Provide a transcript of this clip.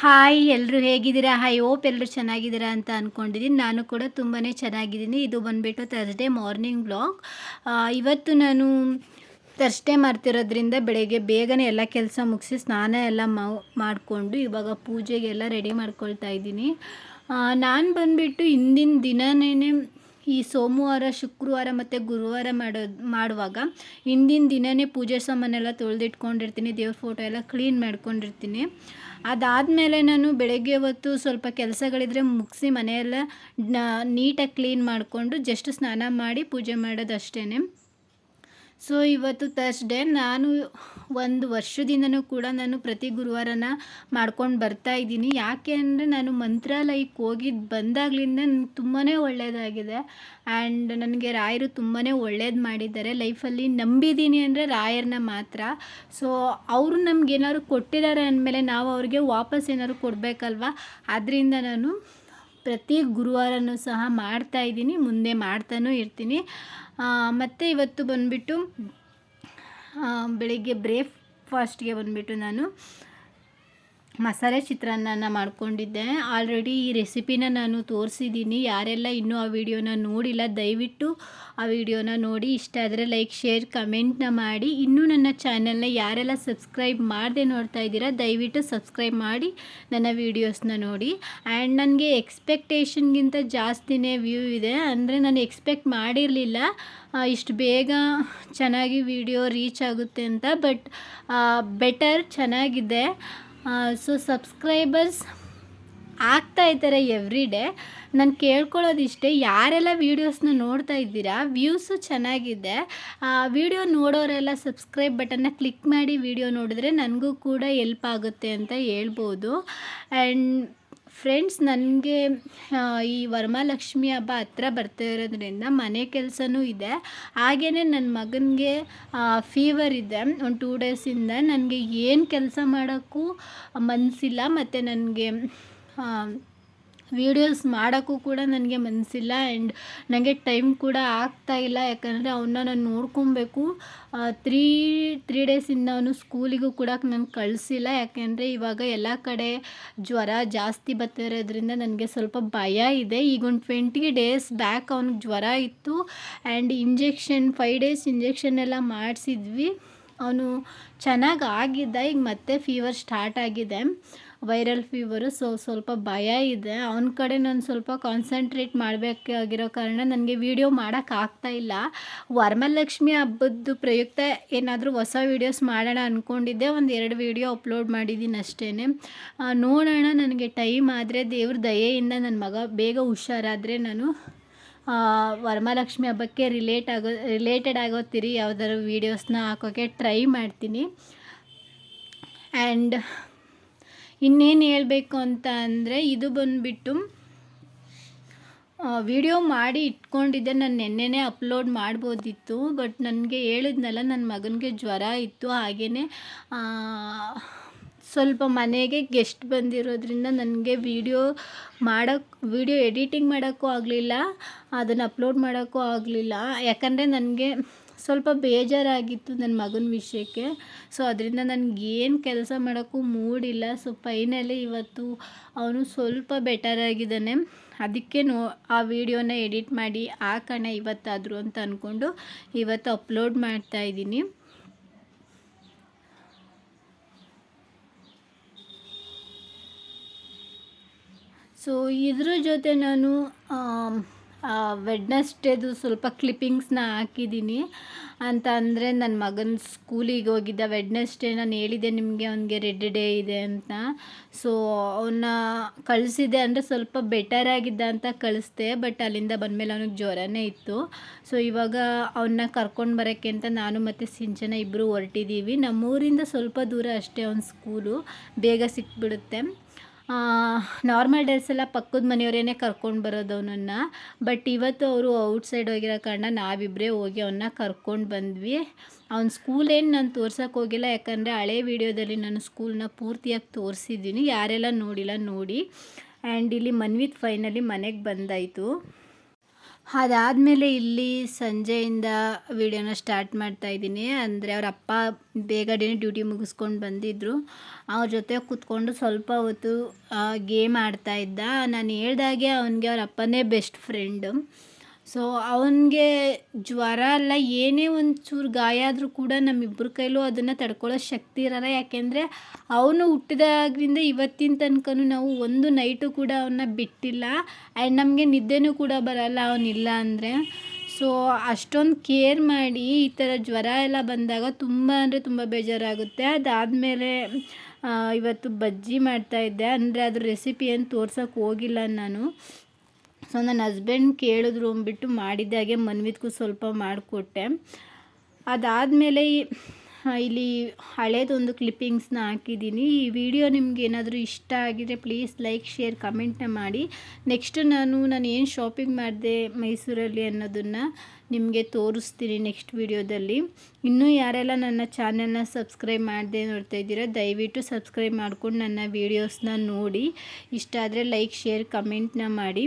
Hi ಎಲ್ಲರೂ ಹೇಗಿದ್ದೀರಾ? Hi ಓಪ್ ಎಲ್ಲರೂ ಚೆನ್ನಾಗಿದ್ದೀರಾ ಅಂತ ಅಂದ್ಕೊಂಡಿದ್ದೀನಿ ನಾನು ಕೂಡ ತುಂಬಾ ಚೆನ್ನಾಗಿದ್ದೀನಿ. ಇದು ಬಂದುಬಿಟ್ಟು ಥರ್ಸ್ಡೇ ಮಾರ್ನಿಂಗ್ ಬ್ಲಾಗ್ ಇವತ್ತು ನಾನು ಥರ್ಸ್ಡೇ ಮಾಡ್ತಿರೋದ್ರಿಂದ ಬೆಳಗ್ಗೆ ಬೇಗನೆ ಎಲ್ಲ ಕೆಲಸ ಮುಗಿಸಿ ಸ್ನಾನ ಎಲ್ಲ ಮಾಡಿಕೊಂಡು ಇವಾಗ ಪೂಜೆಗೆಲ್ಲ ರೆಡಿ ಮಾಡ್ಕೊಳ್ತಾ ಇದ್ದೀನಿ. ನಾನು ಬಂದುಬಿಟ್ಟು ಹಿಂದಿನ ದಿನನೇ ಈ ಸೋಮವಾರ, ಶುಕ್ರವಾರ ಮತ್ತು ಗುರುವಾರ ಮಾಡೋ, ಮಾಡುವಾಗ ಹಿಂದಿನ ದಿನವೇ ಪೂಜೆ ಸಾಮಾನೆಲ್ಲ ತೊಳೆದಿಟ್ಕೊಂಡಿರ್ತೀನಿ, ದೇವ್ರ ಫೋಟೋ ಎಲ್ಲ ಕ್ಲೀನ್ ಮಾಡ್ಕೊಂಡಿರ್ತೀನಿ. ಅದಾದಮೇಲೆ ನಾನು ಬೆಳಗ್ಗೆ ಹೊತ್ತು ಸ್ವಲ್ಪ ಕೆಲಸಗಳಿದ್ರೆ ಮುಗಿಸಿ ಮನೆಯೆಲ್ಲ ನೀಟಾಗಿ ಕ್ಲೀನ್ ಮಾಡಿಕೊಂಡು ಜಸ್ಟ್ ಸ್ನಾನ ಮಾಡಿ ಪೂಜೆ ಮಾಡೋದು ಅಷ್ಟೇ ಸೊ ಇವತ್ತು ತರ್ಸ್ಡೇ ನಾನು ಒಂದು ವರ್ಷದಿಂದನೂ ಕೂಡ ನಾನು ಪ್ರತಿ ಗುರುವಾರನ ಮಾಡ್ಕೊಂಡು ಬರ್ತಾ ಇದ್ದೀನಿ. ಯಾಕೆ ಅಂದರೆ ನಾನು ಮಂತ್ರಾಲಯಕ್ಕೆ ಹೋಗಿದ್ದು ಬಂದಾಗಲಿಂದ ತುಂಬಾ ಒಳ್ಳೆಯದಾಗಿದೆ ಆ್ಯಂಡ್ ನನಗೆ ರಾಯರು ತುಂಬಾ ಒಳ್ಳೇದು ಮಾಡಿದ್ದಾರೆ. ಲೈಫಲ್ಲಿ ನಂಬಿದ್ದೀನಿ ಅಂದರೆ ರಾಯರನ್ನ ಮಾತ್ರ. ಸೊ ಅವರು ನಮ್ಗೇನಾದ್ರು ಕೊಟ್ಟಿದ್ದಾರೆ ಅಂದಮೇಲೆ ನಾವು ಅವ್ರಿಗೆ ವಾಪಸ್ ಏನಾದ್ರು ಕೊಡಬೇಕಲ್ವಾ? ಅದರಿಂದ ನಾನು ಪ್ರತಿ ಗುರುವಾರನೂ ಸಹ ಮಾಡ್ತಾಯಿದ್ದೀನಿ ಮುಂದೆ ಮಾಡ್ತಾನೂ ಇರ್ತೀನಿ. ಮತ್ತು ಇವತ್ತು ಬಂದುಬಿಟ್ಟು ಬೆಳಿಗ್ಗೆ ಬ್ರೇಕ್ಫಾಸ್ಟ್ಗೆ ಬಂದುಬಿಟ್ಟು ನಾನು ಮಸಾಲೆ ಚಿತ್ರಾನ್ನ ಮಾಡ್ಕೊಂಡಿದ್ದೆ. ಆಲ್ರೆಡಿ ಈ ರೆಸಿಪಿನ ನಾನು ತೋರಿಸಿದ್ದೀನಿ. ಯಾರೆಲ್ಲ ಇನ್ನೂ ಆ ವಿಡಿಯೋನ ನೋಡಿಲ್ಲ, ದಯವಿಟ್ಟು ಆ ವಿಡಿಯೋನ ನೋಡಿ. ಇಷ್ಟ ಆದರೆ ಲೈಕ್ ಶೇರ್ ಕಮೆಂಟ್ನ ಮಾಡಿ. ಇನ್ನೂ ನನ್ನ ಚಾನಲ್ನ ಯಾರೆಲ್ಲ ಸಬ್ಸ್ಕ್ರೈಬ್ ಮಾಡದೆ ನೋಡ್ತಾ ಇದ್ದೀರಾ, ದಯವಿಟ್ಟು ಸಬ್ಸ್ಕ್ರೈಬ್ ಮಾಡಿ ನನ್ನ ವೀಡಿಯೋಸ್ನ ನೋಡಿ. ಆ್ಯಂಡ್ ನನಗೆ ಎಕ್ಸ್ಪೆಕ್ಟೇಷನ್ಗಿಂತ ಜಾಸ್ತಿನೇ ವ್ಯೂ ಇದೆ. ಅಂದರೆ ನಾನು ಎಕ್ಸ್ಪೆಕ್ಟ್ ಮಾಡಿರಲಿಲ್ಲ. ಇಷ್ಟು ಬೇಗ ಚೆನ್ನಾಗಿ ವಿಡಿಯೋ ರೀಚ್ ಆಗುತ್ತೆ ಅಂತ. ಬಟ್ ಬೆಟರ್ ಚೆನ್ನಾಗಿದೆ. ಸೊ ಸಬ್ಸ್ಕ್ರೈಬರ್ಸ್ ಆಗ್ತಾ ಇದ್ದಾರೆ ಎವ್ರಿ ಡೇ ನಾನು ಕೇಳ್ಕೊಳ್ಳೋದಿಷ್ಟೇ, ಯಾರೆಲ್ಲ ವೀಡಿಯೋಸ್ನ ನೋಡ್ತಾ ಇದ್ದೀರಾ ವ್ಯೂಸು ಚೆನ್ನಾಗಿದೆ. ವಿಡಿಯೋ ನೋಡೋರೆಲ್ಲ ಸಬ್ಸ್ಕ್ರೈಬ್ ಬಟನ್ನ ಕ್ಲಿಕ್ ಮಾಡಿ ವಿಡಿಯೋ ನೋಡಿದ್ರೆ ನನಗೂ ಕೂಡ ಎಲ್ಪ್ ಆಗುತ್ತೆ ಅಂತ ಹೇಳ್ಬೋದು. ಆ್ಯಂಡ್ ಫ್ರೆಂಡ್ಸ್, ನನಗೆ ಈ ವರಮಹಾಲಕ್ಷ್ಮಿ ಹಬ್ಬ ಹತ್ರ ಬರ್ತಾ ಇರೋದ್ರಿಂದ ಮನೆ ಕೆಲಸನೂ ಇದೆ. ಹಾಗೆಯೇ ನನ್ನ ಮಗನಿಗೆ ಫೀವರ್ ಇದೆ. ಒಂದು ಟೂ ಡೇಸಿಂದ ನನಗೆ ಏನು ಕೆಲಸ ಮಾಡೋಕ್ಕೂ ಮನಸ್ಸಿಲ್ಲ ಮತ್ತು ನನಗೆ ವೀಡಿಯೋಸ್ ಮಾಡೋಕ್ಕೂ ಕೂಡ ನನಗೆ ಮನಸ್ಸಿಲ್ಲ ಆ್ಯಂಡ್ ನನಗೆ ಟೈಮ್ ಕೂಡ ಆಗ್ತಾ ಇಲ್ಲ. ಯಾಕಂದರೆ ಅವನ್ನ ನಾನು ನೋಡ್ಕೊಬೇಕು ತ್ರೀ ತ್ರೀ ಡೇಸಿಂದ ಅವನು ಸ್ಕೂಲಿಗೂ ಕೂಡ ನಾನು ಕಳಿಸಿಲ್ಲ. ಯಾಕೆಂದರೆ ಇವಾಗ ಎಲ್ಲ ಕಡೆ ಜ್ವರ ಜಾಸ್ತಿ ಬರ್ತಿರೋದ್ರಿಂದ ನನಗೆ ಸ್ವಲ್ಪ ಭಯ ಇದೆ. ಈಗ ಒಂದು ಟ್ವೆಂಟಿ ಡೇಸ್ ಬ್ಯಾಕ್ ಅವ್ನಿಗೆ ಜ್ವರ ಇತ್ತು. And injection five days injection ಎಲ್ಲ ಮಾಡಿಸಿದ್ವಿ. ಅವನು ಚೆನ್ನಾಗಿ ಆಗಿದ್ದ, ಈಗ ಮತ್ತೆ ಫೀವರ್ ಸ್ಟಾರ್ಟ್ ಆಗಿದೆ. ವೈರಲ್ ಫೀವರು ಸೊ ಸ್ವಲ್ಪ ಭಯ ಇದೆ. ಅವನ ಕಡೆ ನಾನು ಸ್ವಲ್ಪ ಕಾನ್ಸಂಟ್ರೇಟ್ ಮಾಡಬೇಕಾಗಿರೋ ಕಾರಣ ನನಗೆ ವೀಡಿಯೋ ಮಾಡೋಕ್ಕಾಗ್ತಾ ಇಲ್ಲ. ವರಮಹಾಲಕ್ಷ್ಮಿ ಹಬ್ಬದ್ದು ಪ್ರಯುಕ್ತ ಏನಾದರೂ ಹೊಸ ವೀಡಿಯೋಸ್ ಮಾಡೋಣ ಅಂದ್ಕೊಂಡಿದ್ದೆ ಒಂದು ಎರಡು ವೀಡಿಯೋ ಅಪ್ಲೋಡ್ ಮಾಡಿದ್ದೀನಿ ಅಷ್ಟೇ ನೋಡೋಣ, ನನಗೆ ಟೈಮ್ ಆದರೆ ದೇವ್ರ ದಯೆಯಿಂದ ನನ್ನ ಮಗ ಬೇಗ ಹುಷಾರಾದರೆ ನಾನು ವರಮಹಾಲಕ್ಷ್ಮಿ ಹಬ್ಬಕ್ಕೆ ರಿಲೇಟ್ ಆಗೋ ರಿಲೇಟೆಡ್ ಆಗೋತಿರಿ ಯಾವ್ದಾದ್ರು ವೀಡಿಯೋಸ್ನ ಹಾಕೋಕ್ಕೆ ಟ್ರೈ ಮಾಡ್ತೀನಿ. ಆ್ಯಂಡ್ ಇನ್ನೇನು ಹೇಳಬೇಕು ಅಂತ ಅಂದರೆ ಇದು ಬಂದುಬಿಟ್ಟು ವಿಡಿಯೋ ಮಾಡಿ ಇಟ್ಕೊಂಡಿದ್ದೆ. ನಾನು ನೆನ್ನೆನೇ ಅಪ್ಲೋಡ್ ಮಾಡ್ಬೋದಿತ್ತು ಬಟ್ ನನಗೆ ಹೇಳಿದ್ನಲ್ಲ ನನ್ನ ಮಗನಿಗೆ ಜ್ವರ ಇತ್ತು. ಹಾಗೆಯೇ ಸ್ವಲ್ಪ ಮನೆಗೆ ಗೆಸ್ಟ್ ಬಂದಿರೋದ್ರಿಂದ ನನಗೆ ವೀಡಿಯೋ ಮಾಡೋಕ್ಕೆ ವೀಡಿಯೋ ಎಡಿಟಿಂಗ್ ಮಾಡೋಕ್ಕೂ ಆಗಲಿಲ್ಲ, ಅದನ್ನು ಅಪ್ಲೋಡ್ ಮಾಡೋಕ್ಕೂ ಆಗಲಿಲ್ಲ. ಯಾಕಂದರೆ ನನಗೆ ಸ್ವಲ್ಪ ಬೇಜಾರಾಗಿತ್ತು ನನ್ನ ಮಗನ ವಿಷಯಕ್ಕೆ. ಸೊ ಅದರಿಂದ ನನಗೇನು ಕೆಲಸ ಮಾಡೋಕ್ಕೂ ಮೂಡಿಲ್ಲ. ಸೊ ಫೈನಲಿ ಇವತ್ತು ಅವನು ಸ್ವಲ್ಪ ಬೆಟರಾಗಿದ್ದಾನೆ ಅದಕ್ಕೆ ನೋ, ಆ ವಿಡಿಯೋನ ಎಡಿಟ್ ಮಾಡಿ ಹಾಕೋಣ ಇವತ್ತಾದರೂ ಅಂತ ಅಂದ್ಕೊಂಡು ಇವತ್ತು ಅಪ್ಲೋಡ್ ಮಾಡ್ತಾಯಿದ್ದೀನಿ ಸೊ ಇದ್ರ ಜೊತೆ ನಾನು ವೆಡ್ನಸ್ಡೇದು ಸ್ವಲ್ಪ ಕ್ಲಿಪ್ಪಿಂಗ್ಸ್ನ ಹಾಕಿದ್ದೀನಿ. ಅಂತ ಅಂದರೆ ನನ್ನ ಮಗನ ಸ್ಕೂಲಿಗೆ ಹೋಗಿದ್ದ ವೆಡ್ನೆಸ್ಡೇ ನಾನು ಹೇಳಿದೆ ನಿಮಗೆ ಅವನಿಗೆ ರೆಡ್ ಡೇ ಇದೆ ಅಂತ. ಸೊ ಅವನ್ನ ಕಳಿಸಿದೆ ಅಂದರೆ ಸ್ವಲ್ಪ ಬೆಟರ್ ಆಗಿದ್ದ ಅಂತ ಕಳಿಸ್ದೆ ಬಟ್ ಅಲ್ಲಿಂದ ಬಂದಮೇಲೆ ಅವನಿಗೆ ಜ್ವರನೇ ಇತ್ತು. ಸೊ ಇವಾಗ ಅವನ್ನ ಕರ್ಕೊಂಡು ಬರೋಕ್ಕೆ ಅಂತ ನಾನು ಮತ್ತು ಸಿಂಚನ ಇಬ್ಬರು ಹೊರಟಿದ್ದೀವಿ ನಮ್ಮೂರಿಂದ ಸ್ವಲ್ಪ ದೂರ ಅಷ್ಟೇ ಅವ್ನ ಸ್ಕೂಲು ಬೇಗ ಸಿಕ್ಬಿಡುತ್ತೆ. ನಾರ್ಮಲ್ ಡೇಸ್ ಎಲ್ಲ ಪಕ್ಕದ ಮನೆಯವರೇನೆ ಕರ್ಕೊಂಡು ಬರೋದು ಅವನನ್ನು. ಬಟ್ ಇವತ್ತು ಅವರು ಔಟ್ಸೈಡ್ ಹೋಗಿರೋ ಕಾರಣ ನಾವಿಬ್ಬರೇ ಹೋಗಿ ಅವನ್ನ ಕರ್ಕೊಂಡು ಬಂದ್ವಿ. ಅವ್ನ ಏನು ನಾನು ತೋರ್ಸೋಕೆ ಹೋಗಿಲ್ಲ, ಯಾಕಂದರೆ ಹಳೆ ವಿಡಿಯೋದಲ್ಲಿ ನಾನು ಸ್ಕೂಲ್ನ ಪೂರ್ತಿಯಾಗಿ ತೋರಿಸಿದ್ದೀನಿ. ಯಾರೆಲ್ಲ ನೋಡಿಲ್ಲ, ನೋಡಿ. ಆ್ಯಂಡ್ ಇಲ್ಲಿ ಮನ್ವಿತ್ ಫೈನಲಿ ಮನೆಗೆ ಬಂದಾಯಿತು. ಅದಾದಮೇಲೆ ಇಲ್ಲಿ ಸಂಜೆಯಿಂದ ವಿಡಿಯೋನ ಸ್ಟಾರ್ಟ್ ಮಾಡ್ತಾ ಇದ್ದೀನಿ. ಅಂದರೆ ಅವ್ರ ಅಪ್ಪ ಬೇಗನೆ ಡ್ಯೂಟಿ ಮುಗಿಸ್ಕೊಂಡು ಬಂದಿದ್ದರು ಅವ್ರ ಜೊತೆ ಕೂತ್ಕೊಂಡು ಸ್ವಲ್ಪ ಹೊತ್ತು ಗೇಮ್ ಆಡ್ತಾ ಇದ್ದ. ನಾನು ಹೇಳ್ದಾಗೆ ಅವನಿಗೆ ಅವ್ರ ಅಪ್ಪನೇ ಬೆಸ್ಟ್ ಫ್ರೆಂಡು ಸೊ ಅವನಿಗೆ ಜ್ವರ ಅಲ್ಲ, ಏನೇ ಒಂಚೂರು ಗಾಯ ಆದರೂ ಕೂಡ ನಮ್ಮಿಬ್ಬರ ಕೈಲೂ ಅದನ್ನು ತಡ್ಕೊಳ್ಳೋ ಶಕ್ತಿ ಇರಲ್ಲ. ಯಾಕೆಂದರೆ ಅವನು ಹುಟ್ಟಿದಾಗಿಂದ ಇವತ್ತಿನ ತನಕನೂ ನಾವು ಒಂದು ನೈಟು ಕೂಡ ಅವನ್ನ ಬಿಟ್ಟಿಲ್ಲ. ಆ್ಯಂಡ್ ನಮಗೆ ನಿದ್ದೆನೂ ಕೂಡ ಬರಲ್ಲ ಅವನಿಲ್ಲ ಅಂದರೆ. ಸೊ ಅಷ್ಟೊಂದು ಕೇರ್ ಮಾಡಿ ಈ ಥರ ಜ್ವರ ಎಲ್ಲ ಬಂದಾಗ ತುಂಬ ಅಂದರೆ ತುಂಬ ಬೇಜಾರಾಗುತ್ತೆ. ಅದಾದಮೇಲೆ ಇವತ್ತು ಬಜ್ಜಿ ಮಾಡ್ತಾಯಿದ್ದೆ ಅಂದರೆ ಅದ್ರ ರೆಸಿಪಿ ಏನು ತೋರ್ಸೋಕ್ಕೆ ಹೋಗಿಲ್ಲ ನಾನು. ಸೊ ನನ್ನ ಹಸ್ಬೆಂಡ್ ಕೇಳಿದ್ರು ಅಂದ್ಬಿಟ್ಟು ಮಾಡಿದ್ದಾಗೆ ಮನ್ವಿತ್ಗೂ ಸ್ವಲ್ಪ ಮಾಡಿಕೊಟ್ಟೆ. ಅದಾದಮೇಲೆ ಇಲ್ಲಿ ಹಳೇದೊಂದು ಕ್ಲಿಪ್ಪಿಂಗ್ಸ್ನ ಹಾಕಿದ್ದೀನಿ. ಈ ವಿಡಿಯೋ ನಿಮ್ಗೆ ಏನಾದರೂ ಇಷ್ಟ ಆಗಿದ್ರೆ ಪ್ಲೀಸ್ ಲೈಕ್ ಶೇರ್ ಕಮೆಂಟ್ನ ಮಾಡಿ. ನೆಕ್ಸ್ಟ್ ನಾನು ನಾನು ಏನು ಶಾಪಿಂಗ್ ಮಾಡಿದೆ ಮೈಸೂರಲ್ಲಿ ಅನ್ನೋದನ್ನು ನಿಮಗೆ ತೋರಿಸ್ತೀನಿ ನೆಕ್ಸ್ಟ್ ವಿಡಿಯೋದಲ್ಲಿ ಇನ್ನೂ ಯಾರೆಲ್ಲ ನನ್ನ ಚಾನೆಲ್ನ ಸಬ್ಸ್ಕ್ರೈಬ್ ಮಾಡದೆ ನೋಡ್ತಾ ಇದ್ದೀರಾ, ದಯವಿಟ್ಟು ಸಬ್ಸ್ಕ್ರೈಬ್ ಮಾಡ್ಕೊಂಡು ನನ್ನ ವೀಡಿಯೋಸ್ನ ನೋಡಿ. ಇಷ್ಟ ಆದರೆ ಲೈಕ್ ಶೇರ್ ಕಮೆಂಟ್ನ ಮಾಡಿ.